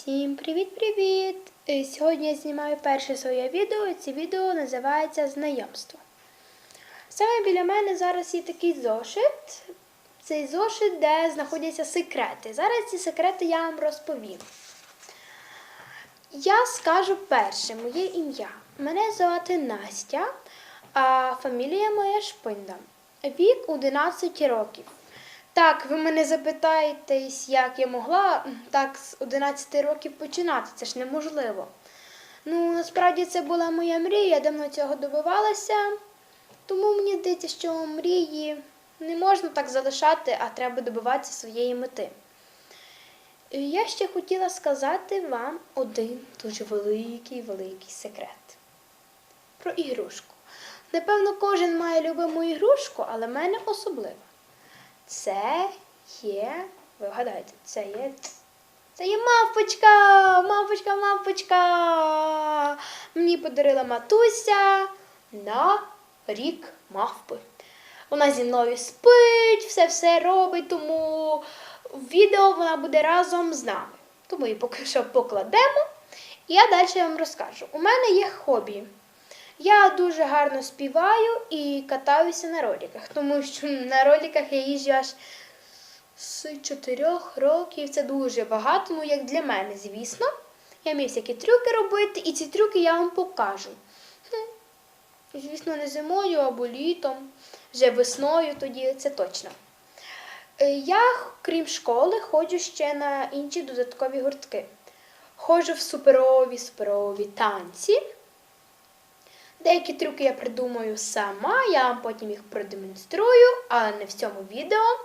Всім привіт-привіт! Е, Сьогодні я знімаю перше своє відео. і Це відео називається Знайомство. Саме біля мене зараз є такий зошит. Цей зошит, де знаходяться секрети. Зараз ці секрети я вам розповім. Я скажу перше моє ім'я. Мене звати Настя, а фамілія моя Шпинда. Вік 11 років. Так, ви мене запитаєтесь, як я могла так з 11 років починати. Це ж неможливо. Ну, насправді це була моя мрія, я давно цього добивалася. Тому мені здається, що мрії не можна так залишати, а треба добиватися своєї мети. Я ще хотіла сказати вам один дуже великий великий секрет про ігрушку. Напевно, кожен має любиму ігрушку, але в мене особлива. Це є, ви вгадаєте, це є. Це є мавпочка! Мавпочка, мавпочка! Мені подарила матуся на рік мавпи. Вона зі мною спить, все-все робить, тому відео вона буде разом з нами. Тому її поки що покладемо. І я далі вам розкажу. У мене є хобі. Я дуже гарно співаю і катаюся на роліках, тому що на роліках я їжджу аж з 4 років. Це дуже багато, ну як для мене, звісно. Я вмію всякі трюки робити, і ці трюки я вам покажу. Звісно, не зимою або літом, вже весною тоді, це точно. Е, Я, крім школи, ходжу ще на інші додаткові гуртки. Ходжу в суперові, суперові танці. Деякі трюки я придумаю сама, я вам потім їх продемонструю, але не в цьому відео.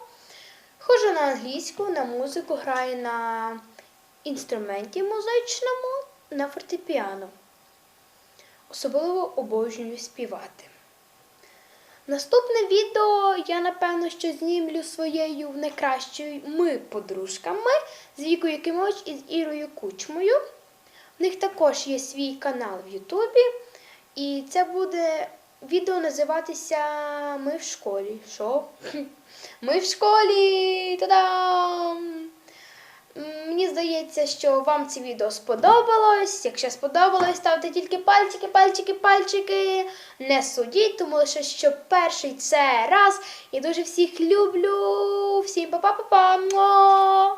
Ходжу на англійську, на музику, граю на інструменті музичному, на фортепіано. Особливо обожнюю співати. Наступне відео я, напевно, що знімлю своєю найкращою ми подружками з Вікою Якимович і з Ірою Кучмою. В них також є свій канал в Ютубі. І це буде відео називатися Ми в школі. Що? Ми в школі! Та-дам! Мені здається, що вам це відео сподобалось. Якщо сподобалось, ставте тільки пальчики, пальчики, пальчики. Не судіть, тому лише що перший це раз. Я дуже всіх люблю. Всім па-па-па-па!